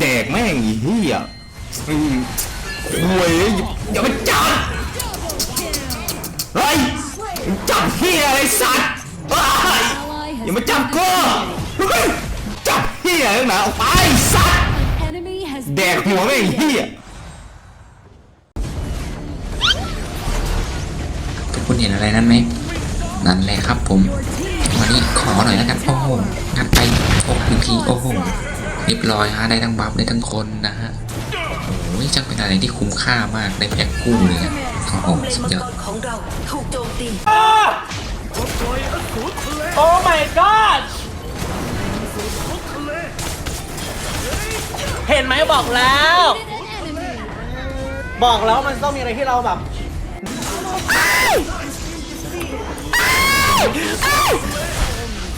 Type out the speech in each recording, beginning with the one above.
แดกแม่งอีเหี้ยอืมโวยอย่ามาจับเฮ้ยจับเหี้ยอะไรสัตว์เฮ้ยอย่ามาจับกูเฮ้ยจับเหี้ยนักหนาออกไปสัตว์ Enemy has แดกหัวแม่งไอ้เหี้ยทุกคนเห็นอะไรนั้นไหมนั่นแหละครับผม วันนี้ขอหน่อยแล้วกันโอ้โหงัดไปโอ้หทีโอ้โห เรียบร้อยฮะได้ทั้งบัฟได้ทั้งคนนะฮะโอ้ยจังเป็นอะไรที่คุ้มค่ามากได้แพ็กกู้เลยอะโอ้โหเลนสุดมังยอกดรของเราถูกโจมตีโอ้ my god เห็นไหมบอกแล้ว บอกแล้วมันต้องมีอะไรที่เราแบบ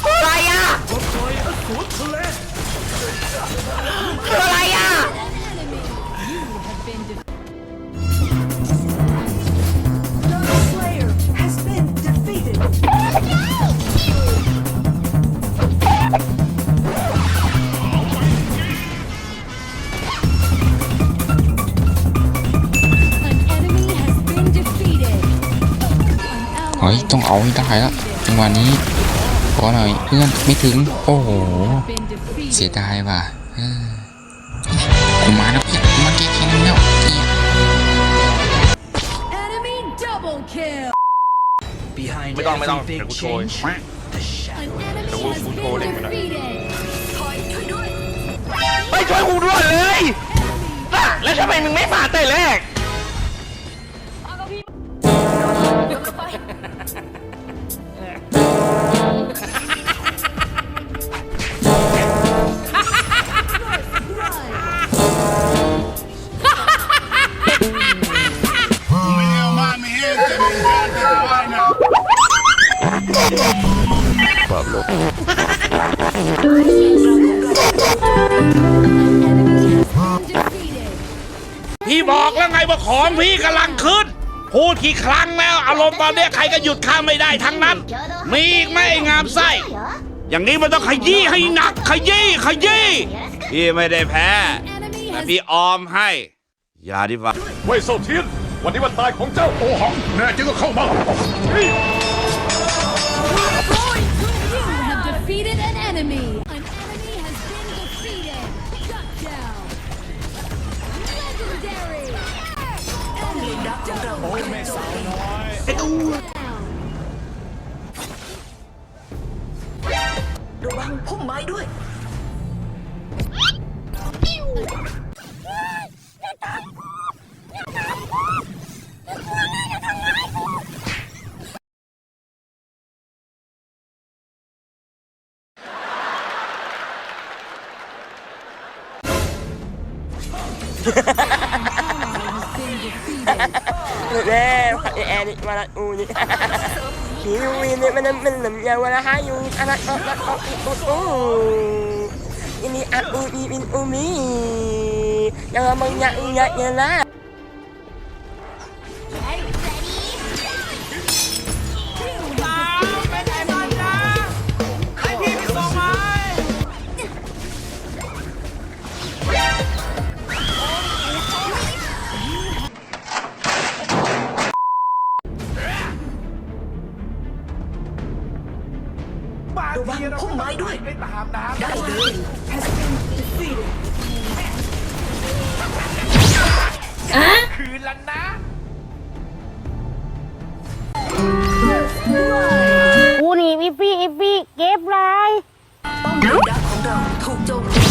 อะไรอะ คืออะไรอะเฮ้ยต้องเอาให้ได้ละจังหวะนี้ขอหน่อยเพื่อนไม่ถึง โอ้โห เสียดายว่ะเออกูมาแล้วเพื่อนกูมาแก้แค้นแล้วเนี่ย Enemy double kill. ไม่ต้องไม่ต้องเดี๋ยวกูโชย An enemy Ủa, has full been coding rồi nè. defeated. คอยช่วยด้วยไม่ช่วยกูด้วยเลยน่ะแล้วทำไมมึงไม่มาแต่แรก พี่บอกแล้วไงว่าของพี่กำลังขึ้น พูดกี่ครั้งแล้ว อารมณ์ตอนเนี้ยใครก็หยุดข้าไม่ได้ทั้งนั้น มีอีกไหมไอ้งามไส้ อย่างนี้มันต้องขยี้ให้หนัก ขยี้ขยี้พี่ไม่ได้แพ้ Enemy แต่ has พี่ออมให้ อย่าดิวะเว่ยเซาเทียน วันนี้วันตายของเจ้าโอหัง แน่จริงก็เข้ามาเฮ้ย ป้อมเลนดักของเราถูกโจมตี Down. ระวังพุ่มไม้ด้วยแล้วไอแอร์นี่มา ละอูนี่หิววินนี่มันมันมันยาวละหาอยู่อัน นั้นอันนั้นอันนั้นอูอันนี้อะอูอีวินอูมียังมึงอยากอยากยังละระวังพุ่มไม้ด้วยได้เลยอูนี่อีฟี่อีฟี่เก็บไรป้อมเลนดักของเราถูกโจมตี